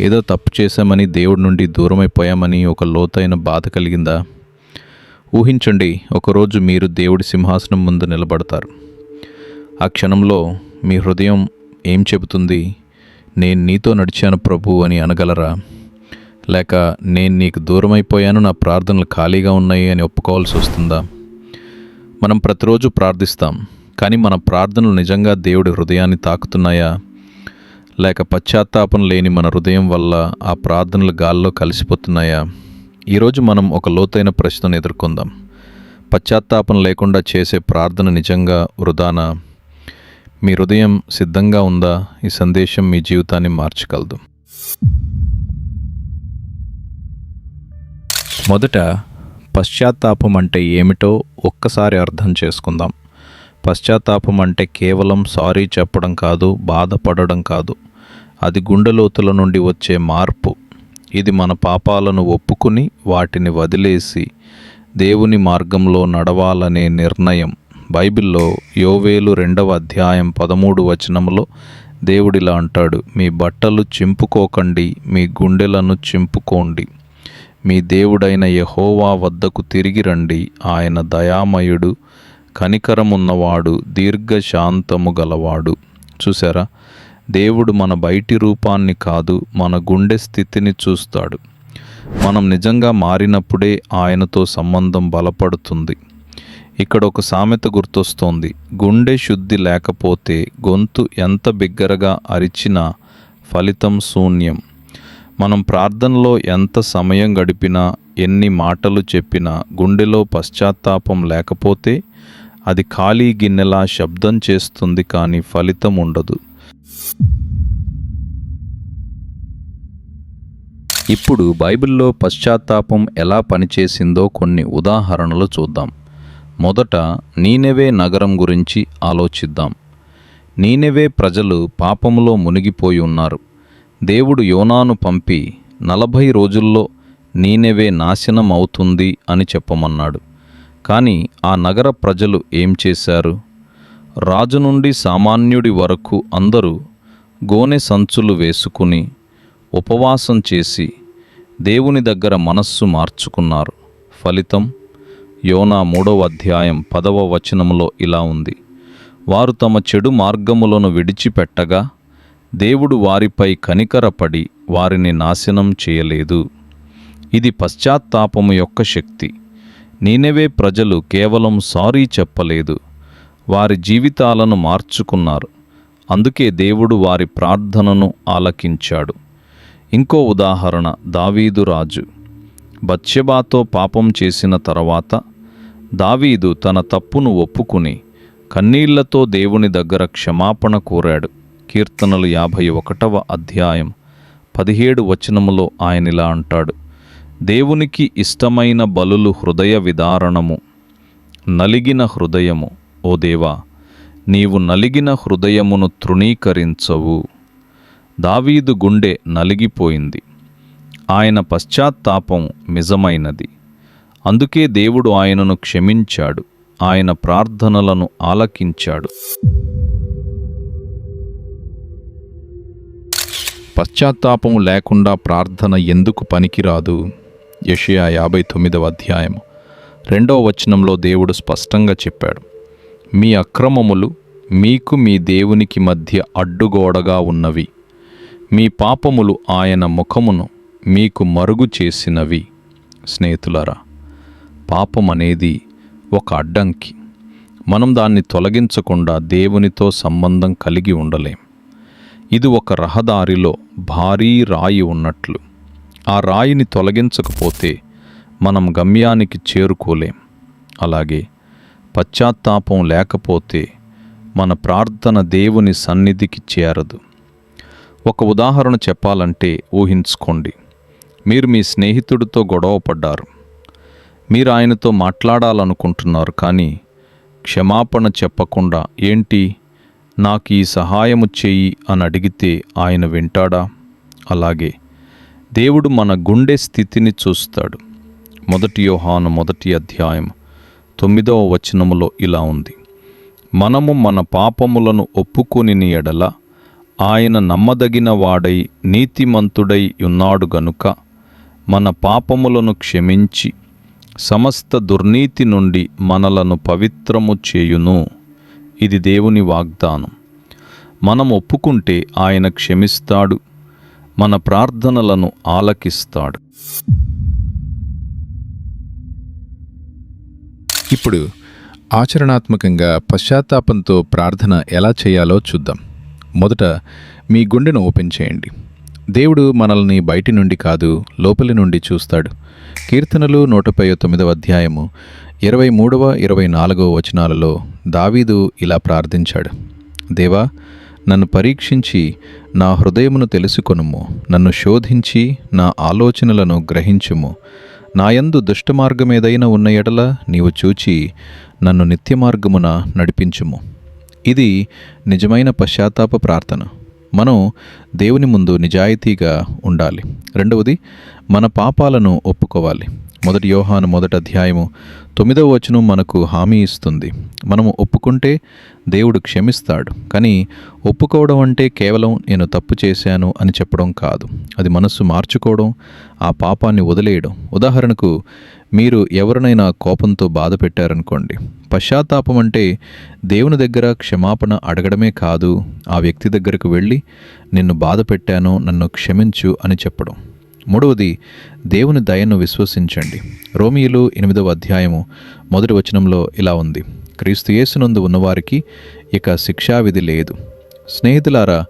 ఏదో తప్పు చేశామని దేవుడి నుండి దూరమైపోయామని ఒక లోతైన బాధ కలిగిందా? ఊహించండి ఒకరోజు మీరు దేవుడి సింహాసనం ముందు నిలబడతారు. ఆ క్షణంలో మీ హృదయం ఏం చెబుతుంది? నేను నీతో నడిచాను ప్రభు అని అనగలరా? లేక నేను నీకు దూరమైపోయాను నా ప్రార్థనలు ఖాళీగా ఉన్నాయి అని ఒప్పుకోవాల్సి వస్తుందా? మనం ప్రతిరోజు ప్రార్థిస్తాం కానీ మన ప్రార్థనలు నిజంగా దేవుడి హృదయాన్ని తాకుతున్నాయా? లేక పశ్చాత్తాపం లేని మన హృదయం వల్ల ఆ ప్రార్థనలు గాల్లో కలిసిపోతున్నాయా? ఈరోజు మనం ఒక లోతైన ప్రశ్నను ఎదుర్కొందాం. పశ్చాత్తాపం లేకుండా చేసే ప్రార్థన నిజంగా వృధానా? మీ హృదయం సిద్ధంగా ఉందా? ఈ సందేశం మీ జీవితాన్ని మార్చగలదు. మొదట పశ్చాత్తాపం అంటే ఏమిటో ఒక్కసారి అర్థం చేసుకుందాం. పశ్చాత్తాపం అంటే కేవలం సారీ చెప్పడం కాదు బాధపడడం కాదు. అది గుండెలోతుల నుండి వచ్చే మార్పు. ఇది మన పాపాలను ఒప్పుకుని వాటిని వదిలేసి దేవుని మార్గంలో నడవాలనే నిర్ణయం. బైబిల్లో యోవేలు రెండవ అధ్యాయం పదమూడు వచనంలో దేవుడిలా అంటాడు మీ బట్టలు చింపుకోకండి మీ గుండెలను చింపుకోండి. మీ దేవుడైన యహోవా వద్దకు తిరిగి రండి ఆయన దయామయుడు కనికరమున్నవాడు దీర్ఘశాంతము గలవాడు. చూసారా దేవుడు మన బయటి రూపాన్ని కాదు మన గుండె స్థితిని చూస్తాడు. మనం నిజంగా మారినప్పుడే ఆయనతో సంబంధం బలపడుతుంది. ఇక్కడ ఒక సామెత గుర్తొస్తోంది. గుండె శుద్ధి లేకపోతే గొంతు ఎంత బిగ్గరగా అరిచినా ఫలితం శూన్యం. మనం ప్రార్థనలో ఎంత సమయం గడిపినా ఎన్ని మాటలు చెప్పినా గుండెలో పశ్చాత్తాపం లేకపోతే అది ఖాళీ గిన్నెలా శబ్దం చేస్తుంది కానీ ఫలితం ఉండదు. ఇప్పుడు బైబిల్లో పశ్చాత్తాపం ఎలా పనిచేసిందో కొన్ని ఉదాహరణలు చూద్దాం. మొదట నీనెవే నగరం గురించి ఆలోచిద్దాం. నీనెవే ప్రజలు పాపములో మునిగిపోయి ఉన్నారు. దేవుడు యోనాను పంపి నలభై రోజుల్లో నీనెవే నాశనం అవుతుంది అని చెప్పమన్నాడు. కానీ ఆ నగర ప్రజలు ఏం చేశారు? రాజు నుండి సామాన్యుడి వరకు అందరూ గోనె సంచులు వేసుకుని ఉపవాసం చేసి దేవుని దగ్గర మనస్సు మార్చుకున్నారు. ఫలితం యోనా మూడవ అధ్యాయం పదవ వచనములో ఇలా ఉంది. వారు తమ చెడు మార్గములను విడిచిపెట్టగా దేవుడు వారిపై కనికరపడి వారిని నాశనం చేయలేదు. ఇది పశ్చాత్తాపము యొక్క శక్తి. నీనెవే ప్రజలు కేవలం సారీ చెప్పలేదు. వారి జీవితాలను మార్చుకున్నారు. అందుకే దేవుడు వారి ప్రార్థనను ఆలకించాడు. ఇంకో ఉదాహరణ దావీదు రాజు. బత్షెబాతో పాపం చేసిన తర్వాత దావీదు తన తప్పును ఒప్పుకుని కన్నీళ్ళతో దేవుని దగ్గర క్షమాపణ కోరాడు. కీర్తనలు యాభై ఒకటవ అధ్యాయం పదిహేడు వచనములో ఆయనిలా అంటాడు. దేవునికి ఇష్టమైన బలులు హృదయ విదారణము నలిగిన హృదయము ఓ దేవా నీవు నలిగిన హృదయమును తృణీకరించవు. దావీదు గుండె నలిగిపోయింది. ఆయన పశ్చాత్తాపం నిజమైనది. అందుకే దేవుడు ఆయనను క్షమించాడు. ఆయన ప్రార్థనలను ఆలకించాడు. పశ్చాత్తాపం లేకుండా ప్రార్థన ఎందుకు పనికిరాదు? యషయా యాభై తొమ్మిదవ అధ్యాయం రెండవ వచనంలో దేవుడు స్పష్టంగా చెప్పాడు. మీ అక్రమములు మీకు మీ దేవునికి మధ్య అడ్డుగోడగా ఉన్నవి. మీ పాపములు ఆయన ముఖమును మీకు మరుగు చేసినవి. స్నేహితులరా పాపం అనేది ఒక అడ్డంకి. మనం దాన్ని తొలగించకుండా దేవునితో సంబంధం కలిగి ఉండలేం. ఇది ఒక రహదారిలో భారీ రాయి ఉన్నట్లు. ఆ రాయిని తొలగించకపోతే మనం గమ్యానికి చేరుకోలేం. అలాగే పశ్చాత్తాపం లేకపోతే మన ప్రార్థన దేవుని సన్నిధికి చేరదు. ఒక ఉదాహరణ చెప్పాలంటే ఊహించుకోండి. మీరు మీ స్నేహితుడితో గొడవ పడ్డారు. మీరు ఆయనతో మాట్లాడాలనుకుంటున్నారు కానీ క్షమాపణ చెప్పకుండా ఏంటి? నాకు ఈ సహాయము చేయి అని అడిగితే ఆయన వింటాడా? అలాగే దేవుడు మన గుండె స్థితిని చూస్తాడు. మొదటి యోహాను మొదటి అధ్యాయం తొమ్మిదవ వచనములో ఇలా ఉంది. మనము మన పాపములను ఒప్పుకొని ఎడల ఆయన నమ్మదగిన వాడై నీతిమంతుడై ఉన్నాడు గనుక మన పాపములను క్షమించి సమస్త దుర్నీతి నుండి మనలను పవిత్రము చేయును. ఇది దేవుని వాగ్దానం. మనం ఒప్పుకుంటే ఆయన క్షమిస్తాడు మన ప్రార్థనలను ఆలకిస్తాడు. ఇప్పుడు ఆచరణాత్మకంగా పశ్చాత్తాపంతో ప్రార్థన ఎలా చేయాలో చూద్దాం. మొదట మీ గుండెను ఓపెన్ చేయండి. దేవుడు మనల్ని బయటి నుండి కాదు లోపలి నుండి చూస్తాడు. కీర్తనలు నూటపై తొమ్మిదవ అధ్యాయము ఇరవై మూడవ ఇరవై నాలుగవ వచనాలలో దావీదు ఇలా ప్రార్థించాడు. దేవా నన్ను పరీక్షించి నా హృదయమును తెలుసుకొనుము. నన్ను శోధించి నా ఆలోచనలను గ్రహించుము. నాయందు దుష్టమార్గమేదైనా ఉన్న ఎడల నీవు చూచి నన్ను నిత్య మార్గమున నడిపించుము. ఇది నిజమైన పశ్చాత్తాప ప్రార్థన. మనం దేవుని ముందు నిజాయితీగా ఉండాలి. రెండవది మన పాపాలను ఒప్పుకోవాలి. మొదటి యోహాను మొదటి అధ్యాయము తొమ్మిదవ వచనం మనకు హామీ ఇస్తుంది. మనము ఒప్పుకుంటే దేవుడు క్షమిస్తాడు కానీ ఒప్పుకోవడం అంటే కేవలం నేను తప్పు చేశాను అని చెప్పడం కాదు. అది మనస్సు మార్చుకోవడం ఆ పాపాన్ని వదిలేయడం. ఉదాహరణకు మీరు ఎవరినైనా కోపంతో బాధ పెట్టారనుకోండి. పశ్చాత్తాపం అంటే దేవుని దగ్గర క్షమాపణ అడగడమే కాదు ఆ వ్యక్తి దగ్గరకు వెళ్ళి నిన్ను బాధ పెట్టాను నన్ను క్షమించు అని చెప్పడం. మూడవది దేవుని దయను విశ్వసించండి. రోమియులు ఎనిమిదవ అధ్యాయము మొదటి వచనంలో ఇలా ఉంది. క్రీస్తు యేసునందు ఉన్నవారికి ఇక శిక్షావిధి లేదు. స్నేహితులారా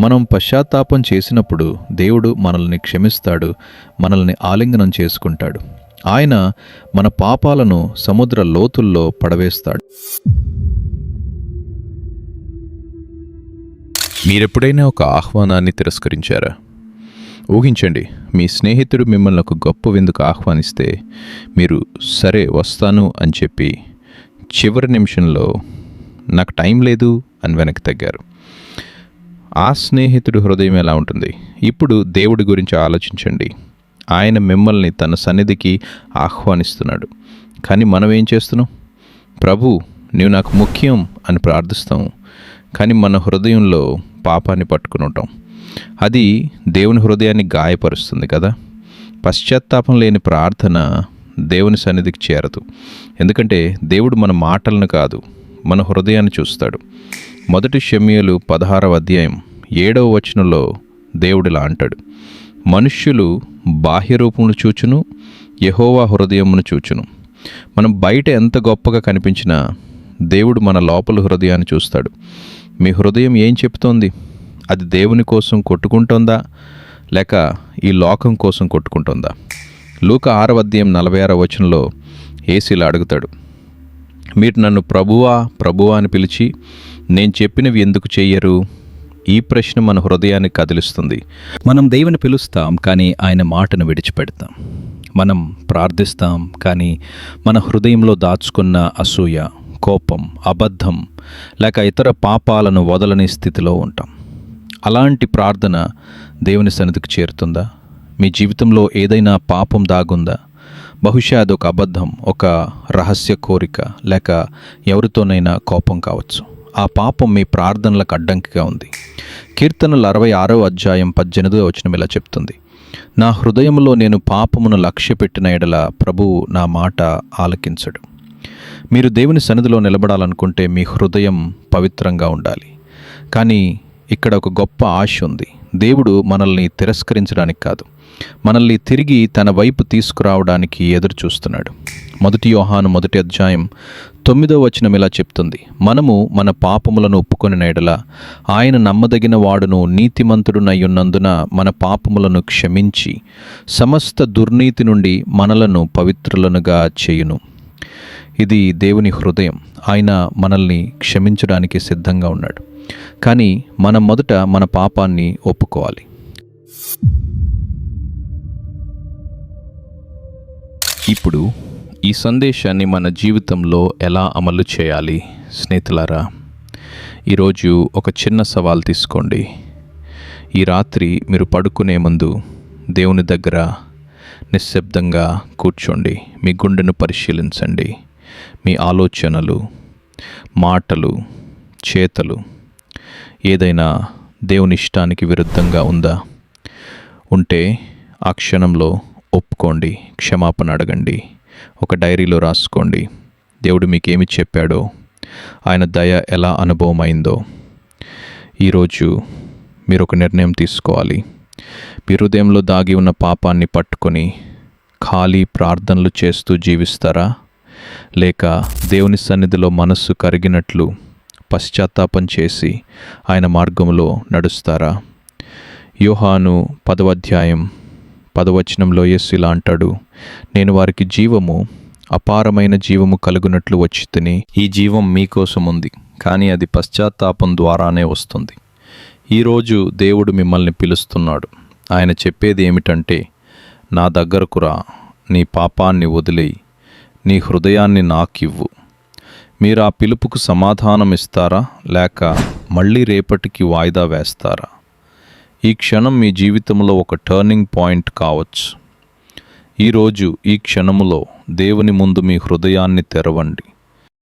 మనం పశ్చాత్తాపం చేసినప్పుడు దేవుడు మనల్ని క్షమిస్తాడు మనల్ని ఆలింగనం చేసుకుంటాడు. ఆయన మన పాపాలను సముద్ర లోతుల్లో పడవేస్తాడు. మీరెప్పుడైనా ఒక ఆహ్వానాన్ని తిరస్కరించారా? ఊహించండి మీ స్నేహితుడు మిమ్మల్ని ఒక గొప్ప విందుకు ఆహ్వానిస్తే మీరు సరే వస్తాను అని చెప్పి చివరి నిమిషంలో నాకు టైం లేదు అని వెనక్కి తగ్గారు. ఆ స్నేహితుడు హృదయం ఎలా ఉంటుంది? ఇప్పుడు దేవుడి గురించి ఆలోచించండి. ఆయన మిమ్మల్ని తన సన్నిధికి ఆహ్వానిస్తున్నాడు. కానీ మనం ఏం చేస్తున్నాం? ప్రభు నీవు నాకు ముఖ్యం అని ప్రార్థిస్తాం. కానీ మన హృదయంలో పాపాన్ని పట్టుకుని ఉంటాం. అది దేవుని హృదయాన్ని గాయపరుస్తుంది కదా. పశ్చాత్తాపం లేని ప్రార్థన దేవుని సన్నిధికి చేరదు. ఎందుకంటే దేవుడు మన మాటలను కాదు మన హృదయాన్ని చూస్తాడు. మొదటి షమ్యలు పదహారవ అధ్యాయం ఏడవ వచనంలో దేవుడిలా అంటాడు. మనుష్యులు బాహ్య రూపమును చూచును యహోవా హృదయమును చూచును. మనం బయట ఎంత గొప్పగా కనిపించినా దేవుడు మన లోపల హృదయాన్ని చూస్తాడు. మీ హృదయం ఏం చెప్తోంది? అది దేవుని కోసం కొట్టుకుంటుందా? లేక ఈ లోకం కోసం కొట్టుకుంటుందా? లూక ఆరవ అధ్యాయం నలభై ఆరవ వచనంలో ఏసీలా అడుగుతాడు మీరు నన్ను ప్రభువా ప్రభువా అని పిలిచి నేను చెప్పినవి ఎందుకు చెయ్యరు ఈ ప్రశ్న మన హృదయాన్ని కదిలిస్తుంది. మనం దేవుని పిలుస్తాం కానీ ఆయన మాటను విడిచిపెడతాం. మనం ప్రార్థిస్తాం కానీ మన హృదయంలో దాచుకున్న అసూయ కోపం అబద్ధం లేక ఇతర పాపాలను వదలని స్థితిలో ఉంటాం. అలాంటి ప్రార్థన దేవుని సన్నిధికి చేరుతుందా? మీ జీవితంలో ఏదైనా పాపం దాగుందా? బహుశా అది ఒక అబద్ధం ఒక రహస్య కోరిక లేక ఎవరితోనైనా కోపం కావచ్చు. ఆ పాపం మీ ప్రార్థనలకు అడ్డంకిగా ఉంది. కీర్తనలు అరవై ఆరో అధ్యాయం పద్దెనిమిదో వచనం ఇలా చెప్తుంది. నా హృదయంలో నేను పాపమును లక్ష్యపెట్టిన ఎడల ప్రభువు నా మాట ఆలకించడు. మీరు దేవుని సన్నిధిలో నిలబడాలనుకుంటే మీ హృదయం పవిత్రంగా ఉండాలి. కానీ ఇక్కడ ఒక గొప్ప ఆశ ఉంది. దేవుడు మనల్ని తిరస్కరించడానికి కాదు. మనల్ని తిరిగి తన వైపు తీసుకురావడానికి ఎదురు చూస్తున్నాడు. మొదటి యోహాను మొదటి అధ్యాయం తొమ్మిదో వచనం ఇలా చెప్తుంది. మనము మన పాపములను ఒప్పుకొని నేడల ఆయన నమ్మదగిన వాడును నీతిమంతుడునై ఉన్నందున మన పాపములను క్షమించి సమస్త దుర్నీతి నుండి మనలను పవిత్రులనుగా చేయును. ఇది దేవుని హృదయం. ఆయన మనల్ని క్షమించడానికి సిద్ధంగా ఉన్నాడు. కానీ మనం మొదట మన పాపాన్ని ఒప్పుకోవాలి. ఇప్పుడు ఈ సందేశాన్ని మన జీవితంలో ఎలా అమలు చేయాలి? స్నేహితులారా ఈరోజు ఒక చిన్న సవాల్ తీసుకోండి. ఈ రాత్రి మీరు పడుకునే ముందు దేవుని దగ్గర నిశ్శబ్దంగా కూర్చోండి. మీ గుండెను పరిశీలించండి. మీ ఆలోచనలు మాటలు చేతలు ఏదైనా దేవుని ఇష్టానికి విరుద్ధంగా ఉందా? ఉంటే ఆ క్షణంలో ఒప్పుకోండి క్షమాపణ అడగండి ఒక డైరీలో రాసుకోండి. దేవుడు మీకేమి చెప్పాడో ఆయన దయ ఎలా అనుభవమైందో. ఈరోజు మీరు ఒక నిర్ణయం తీసుకోవాలి. మీ హృదయంలో దాగి ఉన్న పాపాన్ని పట్టుకొని ఖాళీ ప్రార్థనలు చేస్తూ జీవిస్తారా? లేక దేవుని సన్నిధిలో మనస్సు కరిగినట్లు పశ్చాత్తాపం చేసి ఆయన మార్గంలో నడుస్తారా? యోహాను పదవాధ్యాయం పదవచనంలో యేసు ఇలా అంటాడు నేను వారికి జీవము అపారమైన జీవము కలుగునట్లు వచ్చి తిని ఈ జీవం మీకోసం ఉంది కానీ అది పశ్చాత్తాపం ద్వారానే వస్తుంది. ఈరోజు దేవుడు మిమ్మల్ని పిలుస్తున్నాడు. ఆయన చెప్పేది ఏమిటంటే నా దగ్గరకు రా నీ పాపాన్ని వదిలేయి నీ హృదయాన్ని నాకివ్వు. మీరు ఆ పిలుపుకు సమాధానం ఇస్తారా లేక మళ్ళీ రేపటికి వాయిదా వేస్తారా? ఈ క్షణం మీ జీవితంలో ఒక టర్నింగ్ పాయింట్ కావచ్చు. ఈరోజు ఈ క్షణములో దేవుని ముందు మీ హృదయాన్ని తెరవండి.